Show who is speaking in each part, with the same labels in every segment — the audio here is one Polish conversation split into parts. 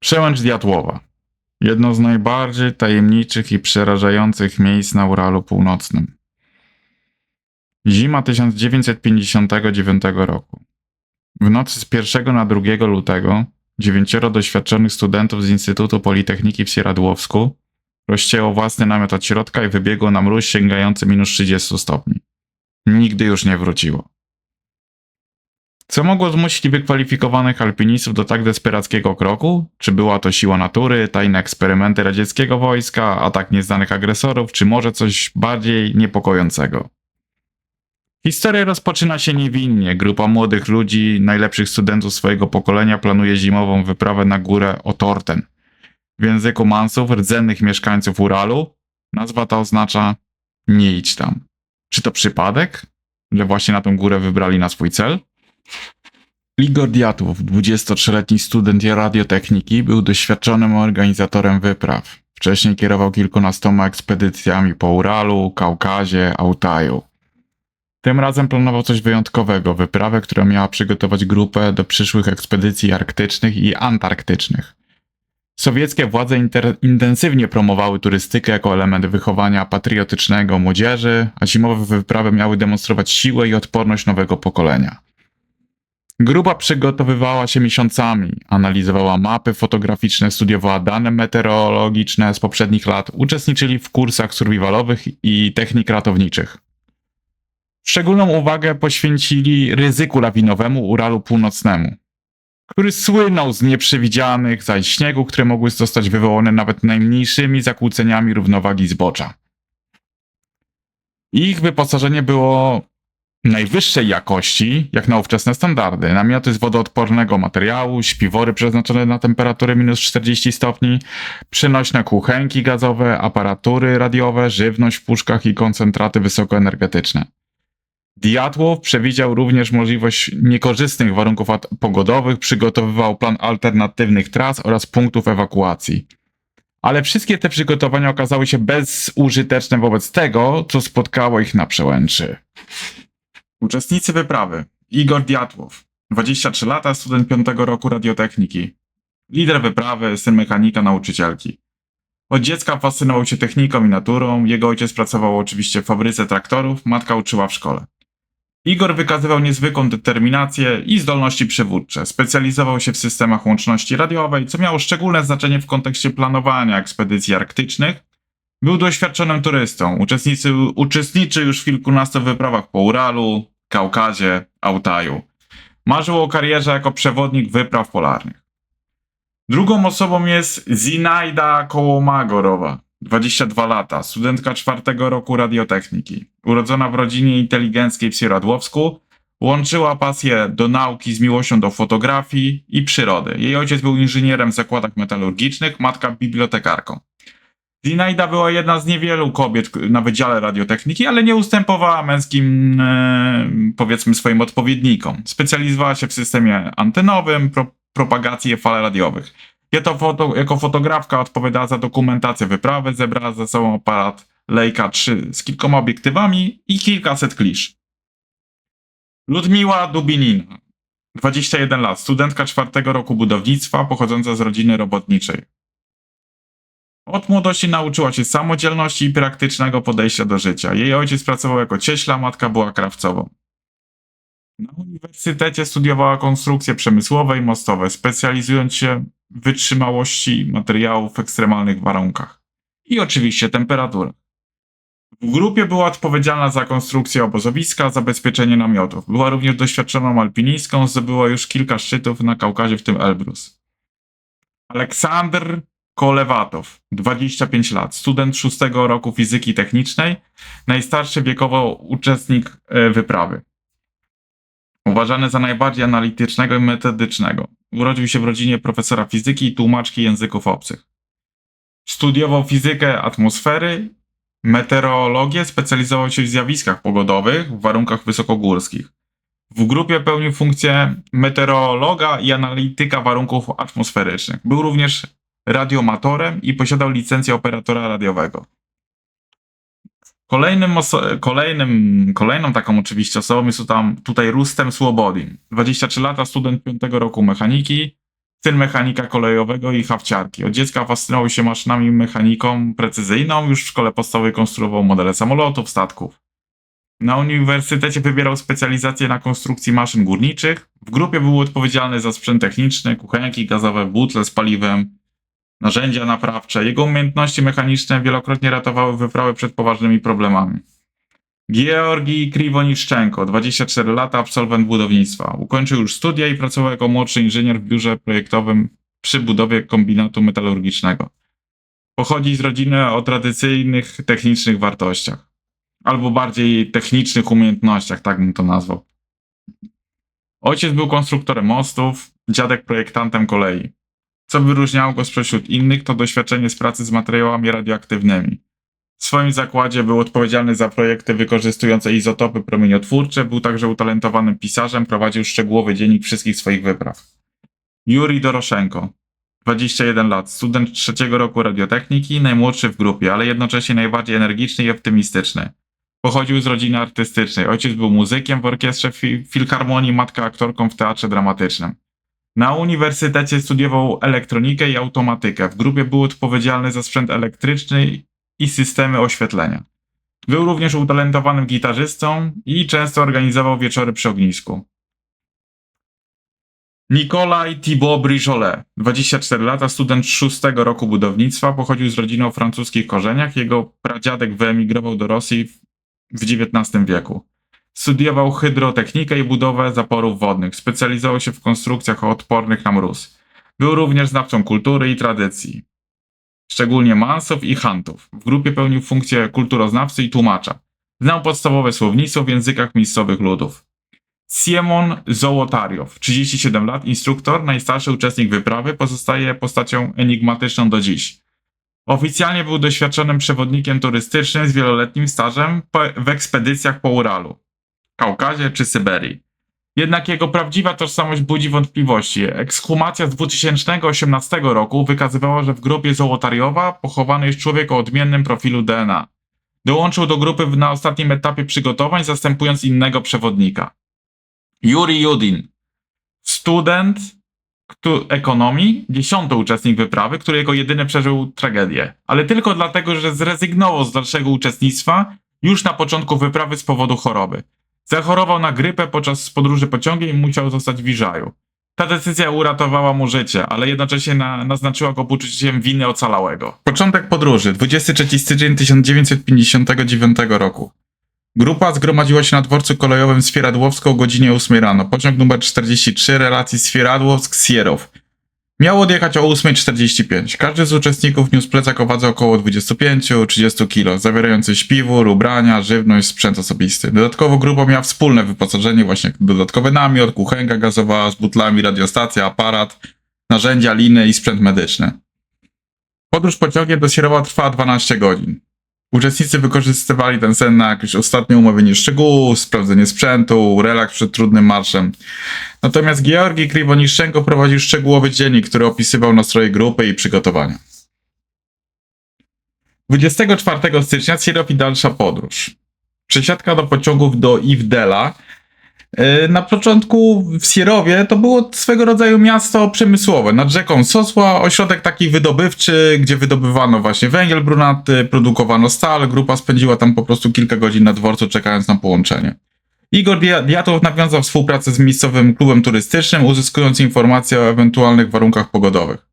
Speaker 1: Przełęcz Diatłowa. Jedno z najbardziej tajemniczych i przerażających miejsc na Uralu Północnym. Zima 1959 roku. W nocy z 1 na 2 lutego dziewięcioro doświadczonych studentów z Instytutu Politechniki w Sieradłowsku rozcięło własny namiot od środka i wybiegło na mróz sięgający minus 30 stopni. Nigdy już nie wróciło. Co mogło zmusić wykwalifikowanych alpinistów do tak desperackiego kroku? Czy była to siła natury, tajne eksperymenty radzieckiego wojska, atak nieznanych agresorów, czy może coś bardziej niepokojącego? Historia rozpoczyna się niewinnie. Grupa młodych ludzi, najlepszych studentów swojego pokolenia, planuje zimową wyprawę na górę Otorten. W języku Mansów, rdzennych mieszkańców Uralu, nazwa ta oznacza nie idź tam. Czy to przypadek, że właśnie na tą górę wybrali na swój cel? Igor Diatłow, 23-letni student radiotechniki, był doświadczonym organizatorem wypraw. Wcześniej kierował kilkunastoma ekspedycjami po Uralu, Kaukazie, Altaju. Tym razem planował coś wyjątkowego, wyprawę, która miała przygotować grupę do przyszłych ekspedycji arktycznych i antarktycznych. Sowieckie władze intensywnie promowały turystykę jako element wychowania patriotycznego młodzieży, a zimowe wyprawy miały demonstrować siłę i odporność nowego pokolenia. Grupa przygotowywała się miesiącami, analizowała mapy fotograficzne, studiowała dane meteorologiczne z poprzednich lat, uczestniczyli w kursach survivalowych i technik ratowniczych. Szczególną uwagę poświęcili ryzyku lawinowemu Uralu Północnemu, który słynął z nieprzewidzianych zaś śniegu, które mogły zostać wywołane nawet najmniejszymi zakłóceniami równowagi zbocza. Ich wyposażenie było najwyższej jakości, jak na ówczesne standardy. Namioty z wodoodpornego materiału, śpiwory przeznaczone na temperaturę minus 40 stopni, przenośne kuchenki gazowe, aparatury radiowe, żywność w puszkach i koncentraty wysokoenergetyczne. Diatłow przewidział również możliwość niekorzystnych warunków pogodowych, przygotowywał plan alternatywnych tras oraz punktów ewakuacji. Ale wszystkie te przygotowania okazały się bezużyteczne wobec tego, co spotkało ich na przełęczy. Uczestnicy wyprawy. Igor Diatłow, 23 lata, student 5 roku radiotechniki. Lider wyprawy, syn mechanika, nauczycielki. Od dziecka fascynował się techniką i naturą. Jego ojciec pracował oczywiście w fabryce traktorów, matka uczyła w szkole. Igor wykazywał niezwykłą determinację i zdolności przywódcze. Specjalizował się w systemach łączności radiowej, co miało szczególne znaczenie w kontekście planowania ekspedycji arktycznych. Był doświadczonym turystą. Uczestnicy, uczestniczy już w kilkunastu wyprawach po Uralu, Kaukazie, Altaju. Marzył o karierze jako przewodnik wypraw polarnych. Drugą osobą jest Zinaida Kołomagorowa, 22 lata, studentka czwartego roku radiotechniki. Urodzona w rodzinie inteligenckiej w Sieradłowsku, łączyła pasję do nauki z miłością do fotografii i przyrody. Jej ojciec był inżynierem w zakładach metalurgicznych, matka bibliotekarką. Zinaida była jedna z niewielu kobiet na wydziale radiotechniki, ale nie ustępowała męskim, e, powiedzmy, swoim odpowiednikom. Specjalizowała się w systemie antenowym, pro, propagacji fal radiowych. Foto, jako fotografka odpowiadała za dokumentację wyprawy, zebrała ze sobą aparat Leica 3 z kilkoma obiektywami i kilkaset klisz. Ludmiła Dubinina, 21 lat, studentka czwartego roku budownictwa, pochodząca z rodziny robotniczej. Od młodości nauczyła się samodzielności i praktycznego podejścia do życia. Jej ojciec pracował jako cieśla, matka była krawcową. Na uniwersytecie studiowała konstrukcje przemysłowe i mostowe, specjalizując się w wytrzymałości materiałów w ekstremalnych warunkach. I oczywiście temperaturach. W grupie była odpowiedzialna za konstrukcję obozowiska, zabezpieczenie namiotów. Była również doświadczoną alpinistką, zdobyła już kilka szczytów na Kaukazie, w tym Elbrus. Aleksandr Kolewatow, 25 lat, student szóstego roku fizyki technicznej, najstarszy wiekowo uczestnik e, wyprawy. Uważany za najbardziej analitycznego i metodycznego. Urodził się w rodzinie profesora fizyki i tłumaczki języków obcych. Studiował fizykę atmosfery, meteorologię, specjalizował się w zjawiskach pogodowych w warunkach wysokogórskich. W grupie pełnił funkcję meteorologa i analityka warunków atmosferycznych. Był również radiomatorem i posiadał licencję operatora radiowego. Kolejnym, kolejnym, kolejną taką oczywiście osobą jest tam, tutaj Rustem Słobodin. 23 lata, student 5 roku mechaniki. syn mechanika kolejowego i hawciarki. Od dziecka fascynował się maszynami mechaniką precyzyjną, już w szkole podstawowej konstruował modele samolotów, statków. Na uniwersytecie wybierał specjalizację na konstrukcji maszyn górniczych. W grupie był odpowiedzialny za sprzęt techniczny, kuchenki gazowe, butle z paliwem, narzędzia naprawcze. Jego umiejętności mechaniczne wielokrotnie ratowały wyprawy przed poważnymi problemami. Georgi Kriwoniszczenko, 24 lata, absolwent budownictwa. Ukończył już studia i pracował jako młodszy inżynier w biurze projektowym przy budowie kombinatu metalurgicznego. Pochodzi z rodziny o tradycyjnych technicznych wartościach, albo bardziej technicznych umiejętnościach, tak bym to nazwał. Ojciec był konstruktorem mostów, dziadek projektantem kolei. Co wyróżniało go spośród innych, to doświadczenie z pracy z materiałami radioaktywnymi. W swoim zakładzie był odpowiedzialny za projekty wykorzystujące izotopy promieniotwórcze, był także utalentowanym pisarzem, prowadził szczegółowy dziennik wszystkich swoich wypraw. Juri Doroszenko, 21 lat, student trzeciego roku radiotechniki, najmłodszy w grupie, ale jednocześnie najbardziej energiczny i optymistyczny. Pochodził z rodziny artystycznej. Ojciec był muzykiem w orkiestrze fi- filharmonii, matka aktorką w teatrze dramatycznym. Na uniwersytecie studiował elektronikę i automatykę. W grupie był odpowiedzialny za sprzęt elektryczny i systemy oświetlenia. Był również utalentowanym gitarzystą i często organizował wieczory przy ognisku. Nikolaj Thibaut Brijolet, 24 lata, student szóstego roku budownictwa, pochodził z rodziny o francuskich korzeniach. Jego pradziadek wyemigrował do Rosji w- XIX wieku. Studiował hydrotechnikę i budowę zaporów wodnych. Specjalizował się w konstrukcjach odpornych na mróz. Był również znawcą kultury i tradycji szczególnie Mansów i Hantów. W grupie pełnił funkcję kulturoznawcy i tłumacza. Znał podstawowe słownictwo w językach miejscowych ludów. Siemon Zołotariow, 37 lat, instruktor, najstarszy uczestnik wyprawy, pozostaje postacią enigmatyczną do dziś. Oficjalnie był doświadczonym przewodnikiem turystycznym z wieloletnim stażem w ekspedycjach po Uralu, Kaukazie czy Syberii. Jednak jego prawdziwa tożsamość budzi wątpliwości. Ekshumacja z 2018 roku wykazywała, że w grobie Zołotariowa pochowany jest człowiek o odmiennym profilu DNA. Dołączył do grupy na ostatnim etapie przygotowań, zastępując innego przewodnika. Yuri Judin, student ekonomii, dziesiąty uczestnik wyprawy, który jako jedyny przeżył tragedię. Ale tylko dlatego, że zrezygnował z dalszego uczestnictwa już na początku wyprawy z powodu choroby. Zachorował na grypę podczas podróży pociągiem i musiał zostać w Iżaju. Ta decyzja uratowała mu życie, ale jednocześnie na, naznaczyła go poczuciem winy ocalałego. Początek podróży, 23 styczeń 1959 roku. Grupa zgromadziła się na dworcu kolejowym Swieradłowsko o godzinie 8 rano. Pociąg numer 43 relacji Swieradłowsk-Sierow. Miał odjechać o 8.45. Każdy z uczestników niósł plecak o wadze około 25-30 kg, zawierający śpiwór, ubrania, żywność, sprzęt osobisty. Dodatkowo grupa miała wspólne wyposażenie, właśnie dodatkowy namiot, kuchenka gazowa z butlami, radiostacja, aparat, narzędzia, liny i sprzęt medyczny. Podróż pociągiem do Sierowa trwała 12 godzin. Uczestnicy wykorzystywali ten sen na jakieś ostatnie umówienie szczegółów, sprawdzenie sprzętu, relaks przed trudnym marszem. Natomiast Georgi Kriwoniszczenko prowadził szczegółowy dziennik, który opisywał nastroje grupy i przygotowania. 24 stycznia Sierow i dalsza podróż. Przesiadka do pociągów do Iwdela. Yy, Na początku w Sierowie to było swego rodzaju miasto przemysłowe. Nad rzeką Sosła, ośrodek taki wydobywczy, gdzie wydobywano właśnie węgiel brunatny, produkowano stal. Grupa spędziła tam po prostu kilka godzin na dworcu, czekając na połączenie. Igor Dia- Diatow nawiązał współpracę z miejscowym klubem turystycznym, uzyskując informacje o ewentualnych warunkach pogodowych.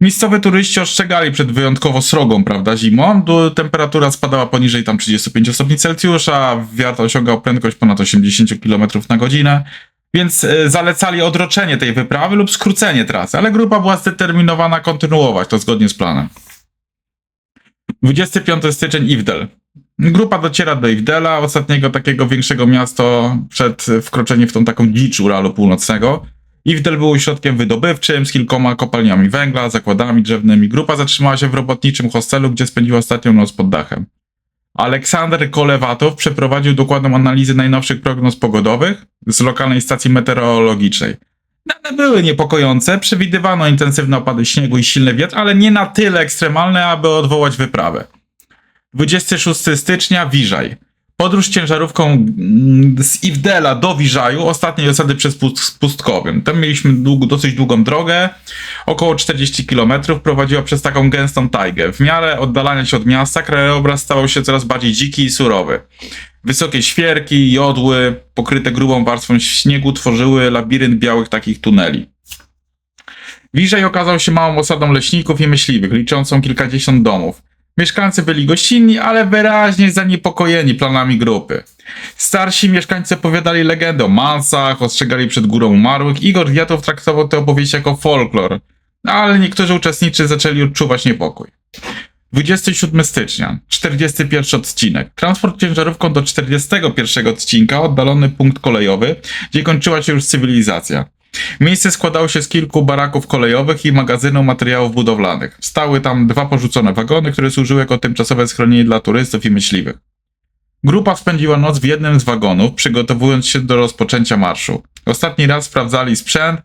Speaker 1: Miejscowi turyści ostrzegali przed wyjątkowo srogą, prawda, zimą. Temperatura spadała poniżej tam 35 stopni Celsjusza, wiatr osiągał prędkość ponad 80 km na godzinę, więc e, zalecali odroczenie tej wyprawy lub skrócenie trasy, ale grupa była zdeterminowana kontynuować to zgodnie z planem. 25 styczeń Iwdel. Grupa dociera do Iwdela, ostatniego takiego większego miasta przed wkroczeniem w tą taką dzicz Uralu Północnego. Iwdel był ośrodkiem wydobywczym z kilkoma kopalniami węgla, zakładami drzewnymi. Grupa zatrzymała się w robotniczym hostelu, gdzie spędziła ostatnią noc pod dachem. Aleksander Kolewatow przeprowadził dokładną analizę najnowszych prognoz pogodowych z lokalnej stacji meteorologicznej. Dane były niepokojące, przewidywano intensywne opady śniegu i silny wiatr, ale nie na tyle ekstremalne, aby odwołać wyprawę. 26 stycznia Wiżaj. Podróż ciężarówką mm, z Iwdela do Wiżaju, ostatniej osady przez Pust- Pustkowiem. Tam mieliśmy dług, dosyć długą drogę, około 40 km, prowadziła przez taką gęstą tajgę. W miarę oddalania się od miasta, krajobraz stawał się coraz bardziej dziki i surowy. Wysokie świerki, jodły, pokryte grubą warstwą śniegu, tworzyły labirynt białych takich tuneli. Wiżej okazał się małą osadą leśników i myśliwych, liczącą kilkadziesiąt domów. Mieszkańcy byli gościnni, ale wyraźnie zaniepokojeni planami grupy. Starsi mieszkańcy opowiadali legendy o mansach, ostrzegali przed górą umarłych. Igor Wiatow traktował te opowieści jako folklor, ale niektórzy uczestnicy zaczęli odczuwać niepokój. 27 stycznia, 41 odcinek. Transport ciężarówką do 41 odcinka, oddalony punkt kolejowy, gdzie kończyła się już cywilizacja. Miejsce składało się z kilku baraków kolejowych i magazynu materiałów budowlanych. Stały tam dwa porzucone wagony, które służyły jako tymczasowe schronienie dla turystów i myśliwych. Grupa spędziła noc w jednym z wagonów, przygotowując się do rozpoczęcia marszu. Ostatni raz sprawdzali sprzęt,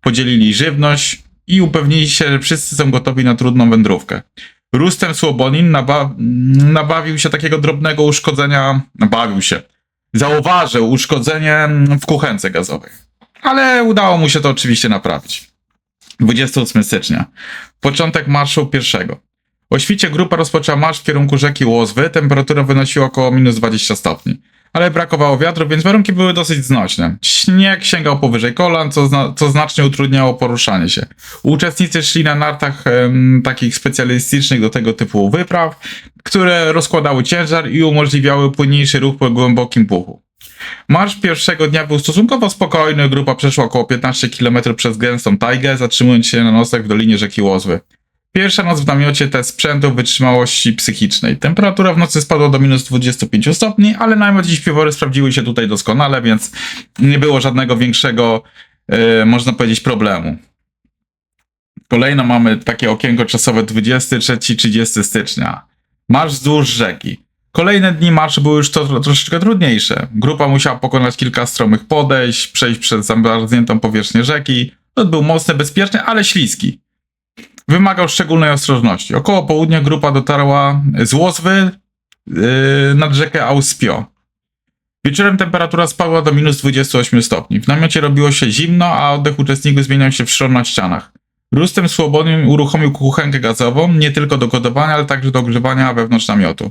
Speaker 1: podzielili żywność i upewnili się, że wszyscy są gotowi na trudną wędrówkę. Rustem Słobonin naba- nabawił się takiego drobnego uszkodzenia, nabawił się, zauważył uszkodzenie w kuchence gazowej. Ale udało mu się to oczywiście naprawić. 28 stycznia. Początek marszu pierwszego. O świcie grupa rozpoczęła marsz w kierunku rzeki Łozwy. Temperatura wynosiła około minus 20 stopni. Ale brakowało wiatru, więc warunki były dosyć znośne. Śnieg sięgał powyżej kolan, co, zna- co znacznie utrudniało poruszanie się. Uczestnicy szli na nartach em, takich specjalistycznych do tego typu wypraw, które rozkładały ciężar i umożliwiały płynniejszy ruch po głębokim puchu. Marsz pierwszego dnia był stosunkowo spokojny, grupa przeszła około 15 km przez gęstą tajgę, zatrzymując się na nosach w dolinie rzeki Łozwy. Pierwsza noc w namiocie test sprzętu wytrzymałości psychicznej. Temperatura w nocy spadła do minus 25 stopni, ale namiot i śpiwory sprawdziły się tutaj doskonale, więc nie było żadnego większego, e, można powiedzieć, problemu. Kolejno mamy takie okienko czasowe 23-30 stycznia. Marsz wzdłuż rzeki. Kolejne dni marszu były już to, tro- troszeczkę trudniejsze. Grupa musiała pokonać kilka stromych podejść, przejść przez zamarzniętą powierzchnię rzeki. Lot był mocny, bezpieczny, ale śliski. Wymagał szczególnej ostrożności. Około południa grupa dotarła z Łozwy yy, nad rzekę Auspio. Wieczorem temperatura spadła do minus 28 stopni. W namiocie robiło się zimno, a oddech uczestników zmieniał się w szron na ścianach. Rustem Słobodnym uruchomił kuchenkę gazową, nie tylko do gotowania, ale także do ogrzewania wewnątrz namiotu.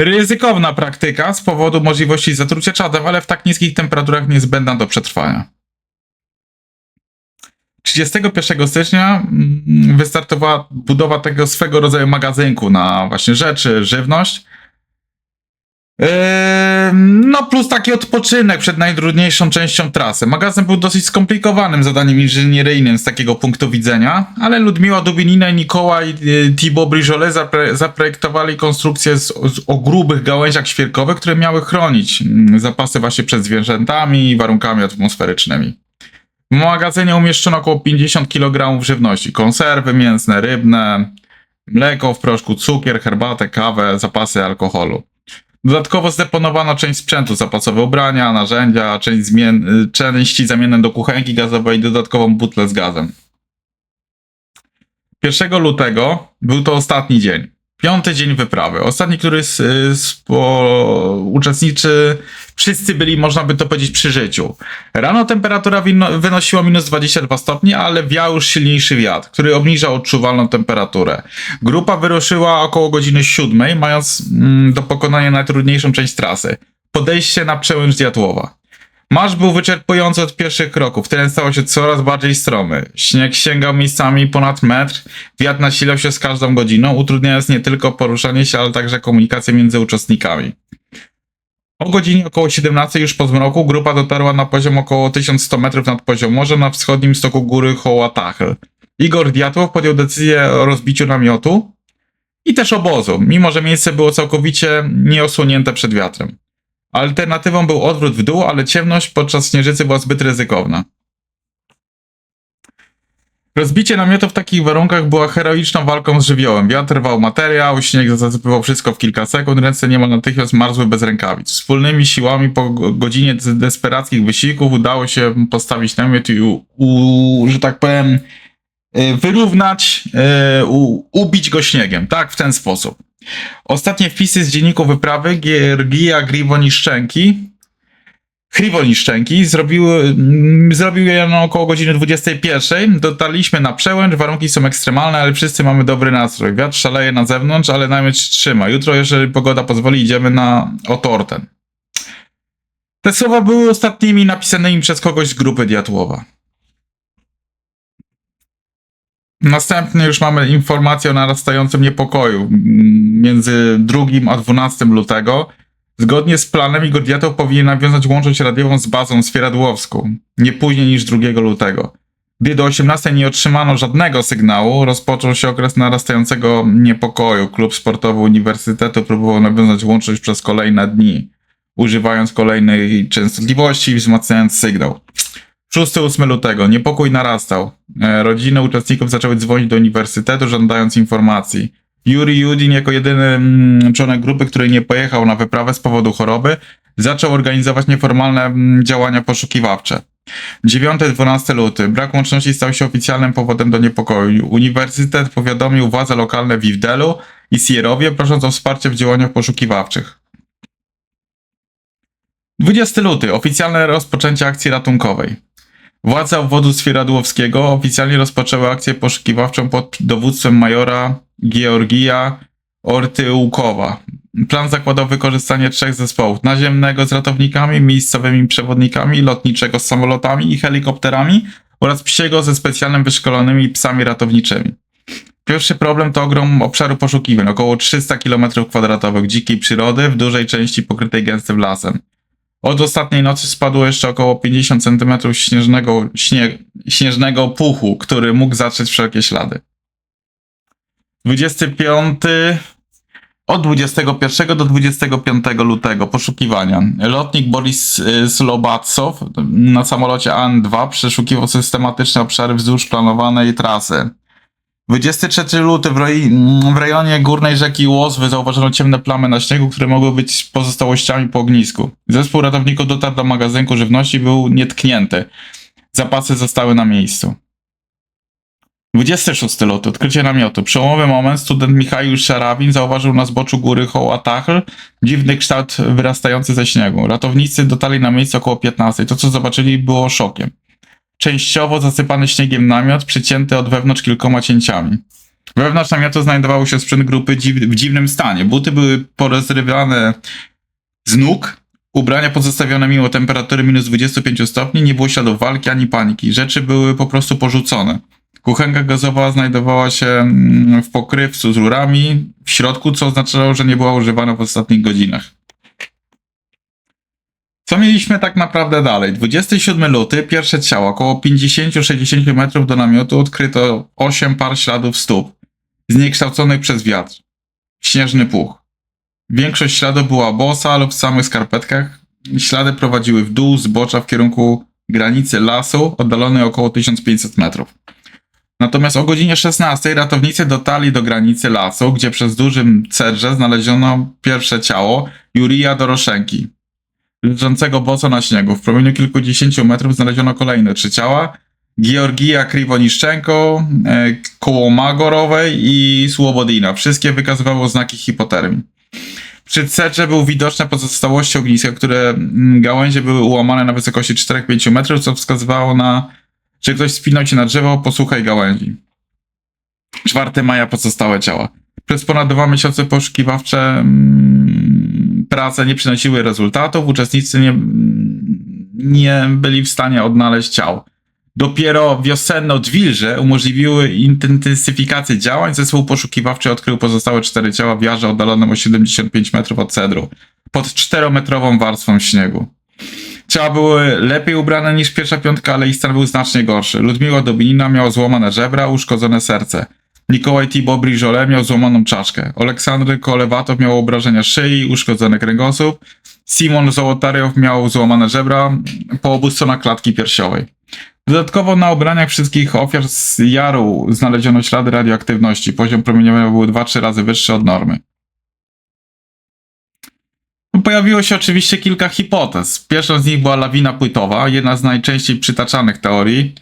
Speaker 1: Ryzykowna praktyka z powodu możliwości zatrucia czadem, ale w tak niskich temperaturach niezbędna do przetrwania. 31 stycznia mm, wystartowała budowa tego swego rodzaju magazynku na właśnie rzeczy, żywność. Yy, No, plus taki odpoczynek przed najtrudniejszą częścią trasy. Magazyn był dosyć skomplikowanym zadaniem inżynieryjnym z takiego punktu widzenia, ale Ludmiła Dubinina i Nikołaj yy, Thibaut Brijolet zaprojektowali konstrukcję z, z, o grubych gałęziach świerkowych, które miały chronić mm, zapasy właśnie przed zwierzętami i warunkami atmosferycznymi. W magazynie umieszczono około 50 kg żywności: konserwy mięsne, rybne, mleko w proszku, cukier, herbatę, kawę, zapasy alkoholu. Dodatkowo zdeponowano część sprzętu, zapasowe ubrania, narzędzia, część zmien- y, części zamienne do kuchenki gazowej i dodatkową butlę z gazem. 1 lutego był to ostatni dzień. Piąty dzień wyprawy. Ostatni, który z, z po, uczestniczy, wszyscy byli, można by to powiedzieć, przy życiu. Rano temperatura wynosiła minus 22 stopnie, ale wiał już silniejszy wiatr, który obniżał odczuwalną temperaturę. Grupa wyruszyła około godziny 7, mając mm, do pokonania najtrudniejszą część trasy. Podejście na przełęcz Diatłowa. Marsz był wyczerpujący od pierwszych kroków, teren stał się coraz bardziej stromy. Śnieg sięgał miejscami ponad metr, wiatr nasilał się z każdą godziną, utrudniając nie tylko poruszanie się, ale także komunikację między uczestnikami. O godzinie około 17 już po zmroku grupa dotarła na poziom około 1100 metrów nad poziom morza na wschodnim stoku góry Hołatachl. Igor Diatłow podjął decyzję o rozbiciu namiotu i też obozu, mimo że miejsce było całkowicie nieosłonięte przed wiatrem. Alternatywą był odwrót w dół, ale ciemność podczas śnieżycy była zbyt ryzykowna. Rozbicie namiotu w takich warunkach była heroiczną walką z żywiołem. Wiatr rwał materiał, śnieg zasypywał wszystko w kilka sekund, ręce niemal natychmiast marzły bez rękawic. Wspólnymi siłami po go- godzinie des- desperackich wysiłków udało się postawić namiot i, u, u, że tak powiem, y, wyrównać, y, u, ubić go śniegiem. Tak, w ten sposób. Ostatnie wpisy z dzienniku wyprawy Giergia Griwoniszczenki Chriwoniszczenki zrobiły, mm, zrobił je na około godziny 21. Dotarliśmy na przełęcz, warunki są ekstremalne, ale wszyscy mamy dobry nastrój. Wiatr szaleje na zewnątrz, ale się trzyma. Jutro, jeżeli pogoda pozwoli, idziemy na Otorten. Te słowa były ostatnimi napisanymi przez kogoś z grupy Diatłowa. Następnie już mamy informację o narastającym niepokoju między 2 a 12 lutego. Zgodnie z planem Igor powinien nawiązać łączność radiową z bazą Swieradłowską, nie później niż 2 lutego. Gdy do 18 nie otrzymano żadnego sygnału, rozpoczął się okres narastającego niepokoju. Klub sportowy Uniwersytetu próbował nawiązać łączność przez kolejne dni, używając kolejnej częstotliwości i wzmacniając sygnał. 6-8 lutego. Niepokój narastał. E, Rodziny uczestników zaczęły dzwonić do uniwersytetu, żądając informacji. Yuri Judin, jako jedyny mm, członek grupy, który nie pojechał na wyprawę z powodu choroby, zaczął organizować nieformalne mm, działania poszukiwawcze. 9-12 luty. Brak łączności stał się oficjalnym powodem do niepokoju. Uniwersytet powiadomił władze lokalne w Iwdelu i Sierowie, prosząc o wsparcie w działaniach poszukiwawczych. 20 luty. Oficjalne rozpoczęcie akcji ratunkowej. Władze obwodu Swieradłowskiego oficjalnie rozpoczęły akcję poszukiwawczą pod dowództwem majora Georgija Ortyłkowa. Plan zakładał wykorzystanie trzech zespołów: naziemnego z ratownikami, miejscowymi przewodnikami, lotniczego z samolotami i helikopterami oraz psiego ze specjalnym wyszkolonymi psami ratowniczymi. Pierwszy problem to ogrom obszaru poszukiwań, około 300 km2 dzikiej przyrody, w dużej części pokrytej gęstym lasem. Od ostatniej nocy spadło jeszcze około 50 cm śnieżnego, śnie, śnieżnego puchu, który mógł zatrzeć wszelkie ślady. 25. Od 21 do 25 lutego poszukiwania. Lotnik Boris y, Slobaczow na samolocie AN-2 przeszukiwał systematyczne obszary wzdłuż planowanej trasy. 23 luty w, roi, w rejonie górnej rzeki Łozwy zauważono ciemne plamy na śniegu, które mogły być pozostałościami po ognisku. Zespół ratowników dotarł do magazynku żywności i był nietknięty. Zapasy zostały na miejscu. 26 luty, odkrycie namiotu. Przełomowy moment, student Michał Szarawin zauważył na zboczu góry Hołatachl dziwny kształt wyrastający ze śniegu. Ratownicy dotarli na miejsce około 15. To, co zobaczyli, było szokiem. Częściowo zasypany śniegiem namiot, przycięty od wewnątrz kilkoma cięciami. Wewnątrz namiotu znajdował się sprzęt grupy dziw w dziwnym stanie. Buty były porozrywane z nóg, ubrania pozostawione mimo temperatury minus 25 stopni, nie było śladów walki ani paniki. Rzeczy były po prostu porzucone. Kuchenka gazowa znajdowała się mm, w pokrywcu z rurami w środku, co oznaczało, że nie była używana w ostatnich godzinach. Co mieliśmy tak naprawdę dalej? 27 luty, pierwsze ciało, około 50-60 metrów do namiotu odkryto 8 par śladów stóp, zniekształconych przez wiatr. Śnieżny puch. Większość śladów była bosa lub w samych skarpetkach. Ślady prowadziły w dół, zbocza w kierunku granicy lasu, oddalonej około 1500 metrów. Natomiast o godzinie 16 ratownicy dotarli do granicy lasu, gdzie przez dużym cedrze znaleziono pierwsze ciało Jurija Doroszenki, leżącego boso na śniegu. W promieniu kilkudziesięciu metrów znaleziono kolejne trzy ciała. Georgija Kriwoniszczenko, e, koło Magorowej i Słobodina. Wszystkie wykazywały oznaki hipotermii. Przy cedrze był widoczne pozostałości ogniska, które mm, gałęzie były ułamane na wysokości 4-5 metrów, co wskazywało na, że ktoś spinał się na drzewo, posłuchaj gałęzi. 4 maja pozostałe ciała. Przez ponad dwa miesiące poszukiwawcze mm, prace nie przynosiły rezultatów, uczestnicy nie, nie byli w stanie odnaleźć ciał. Dopiero wiosenne odwilże umożliwiły intensyfikację działań. Zespół poszukiwawczy odkrył pozostałe cztery ciała w jarze oddalonym o 75 metrów od cedru, pod 4-metrową warstwą śniegu. Ciała były lepiej ubrane niż pierwsza piątka, ale ich stan był znacznie gorszy. Ludmiła Dobinina miała złamane żebra, uszkodzone serce. Nikołaj Thibaut Briżole miał złamaną czaszkę. Oleksandry Kolewatow miał obrażenia szyi, uszkodzony kręgosłup. Simon Zołotariow miał złamane żebra po obu stronach klatki piersiowej. Dodatkowo na ubraniach wszystkich ofiar z jaru znaleziono ślady radioaktywności. Poziom promieniowania był 2-3 razy wyższy od normy. Pojawiło się oczywiście kilka hipotez. Pierwszą z nich była lawina płytowa, jedna z najczęściej przytaczanych teorii.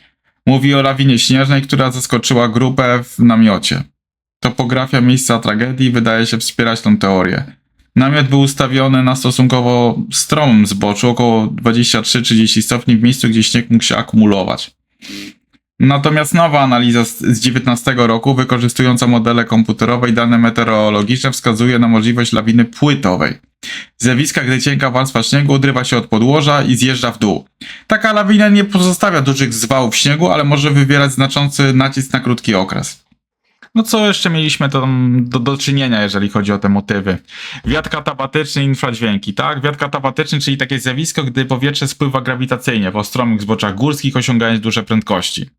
Speaker 1: Mówi o lawinie śnieżnej, która zaskoczyła grupę w namiocie. topografia miejsca tragedii wydaje się wspierać tę teorię. Namiot był ustawiony na stosunkowo stromym zboczu, około 23-30 stopni w miejscu, gdzie śnieg mógł się akumulować. Natomiast nowa analiza z z 19 roku, wykorzystująca modele komputerowe i dane meteorologiczne, wskazuje na możliwość lawiny płytowej. Zjawiska, gdy cienka warstwa śniegu odrywa się od podłoża i zjeżdża w dół. Taka lawina nie pozostawia dużych zwałów śniegu, ale może wywierać znaczący nacisk na krótki okres. No co jeszcze mieliśmy tam do, do czynienia, jeżeli chodzi o te motywy? Wiatr katabatyczny infradźwięki, tak? Wiatr katabatyczny, czyli takie zjawisko, gdy powietrze spływa grawitacyjnie po stromych zboczach górskich, osiągając duże prędkości.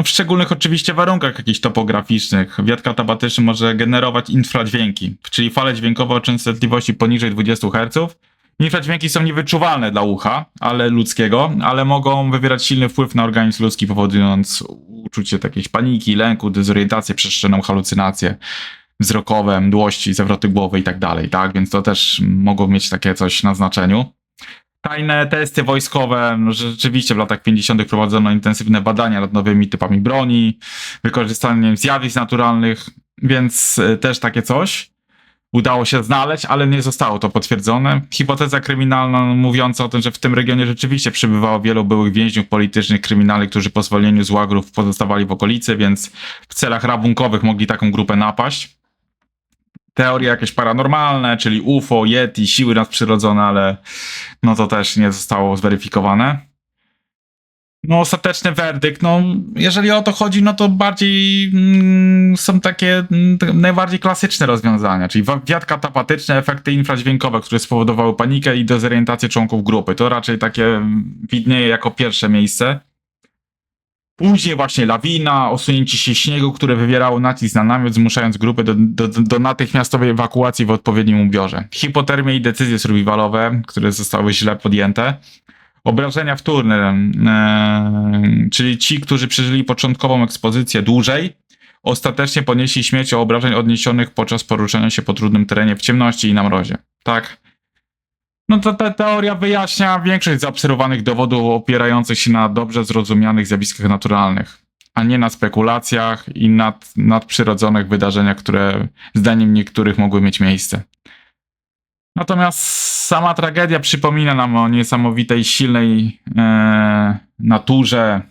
Speaker 1: No w szczególnych oczywiście warunkach jakichś topograficznych. Wiatr katabatyczny może generować infradźwięki, czyli fale dźwiękowe o częstotliwości poniżej 20 Hz. Infradźwięki są niewyczuwalne dla ucha, ale ludzkiego, ale mogą wywierać silny wpływ na organizm ludzki, powodując uczucie takiej paniki, lęku, dezorientację przestrzenną, halucynacje wzrokowe, mdłości, zawroty głowy i tak dalej, tak? Więc to też mogło mieć takie coś na znaczeniu. Tajne testy wojskowe, rzeczywiście w latach 50. prowadzono intensywne badania nad nowymi typami broni, wykorzystaniem zjawisk naturalnych, więc y, też takie coś udało się znaleźć, ale nie zostało to potwierdzone. Hipoteza kryminalna mówiąca o tym, że w tym regionie rzeczywiście przybywało wielu byłych więźniów politycznych, kryminalnych, którzy po zwolnieniu z łagrów pozostawali w okolicy, więc w celach rabunkowych mogli taką grupę napaść. Teorie jakieś paranormalne, czyli UFO, Yeti, siły nadprzyrodzone, ale no to też nie zostało zweryfikowane. No, ostateczny werdykt, no, jeżeli o to chodzi, no to bardziej mm, są takie mm, najbardziej klasyczne rozwiązania, czyli wiatr katapatyczny, efekty infradźwiękowe, które spowodowały panikę i dezorientację członków grupy. To raczej takie mm, widnieje jako pierwsze miejsce. Później właśnie lawina, osunięcie się śniegu, które wywierało nacisk na namiot, zmuszając grupę do, do, do natychmiastowej ewakuacji w odpowiednim ubiorze. Hipotermia i decyzje survivalowe, które zostały źle podjęte. Obrażenia wtórne, e, czyli ci, którzy przeżyli początkową ekspozycję dłużej, ostatecznie ponieśli śmierć o obrażeń odniesionych podczas poruszania się po trudnym terenie w ciemności i na mrozie. Tak? No to ta teoria wyjaśnia większość zaobserwowanych dowodów opierających się na dobrze zrozumianych zjawiskach naturalnych, a nie na spekulacjach i nad, nadprzyrodzonych wydarzeniach, które zdaniem niektórych mogły mieć miejsce. Natomiast sama tragedia przypomina nam o niesamowitej, silnej e, naturze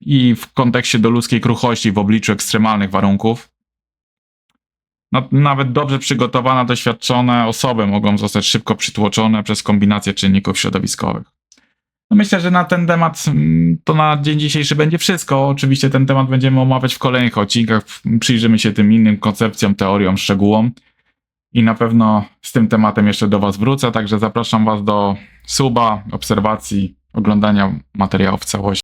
Speaker 1: i w kontekście do ludzkiej kruchości w obliczu ekstremalnych warunków. No, nawet dobrze przygotowane, doświadczone osoby mogą zostać szybko przytłoczone przez kombinację czynników środowiskowych. No myślę, że na ten temat mm, to na dzień dzisiejszy będzie wszystko. Oczywiście ten temat będziemy omawiać w kolejnych odcinkach. Przyjrzymy się tym innym koncepcjom, teoriom, szczegółom. I na pewno z tym tematem jeszcze do Was wrócę, także zapraszam Was do suba, obserwacji, oglądania materiałów w całości.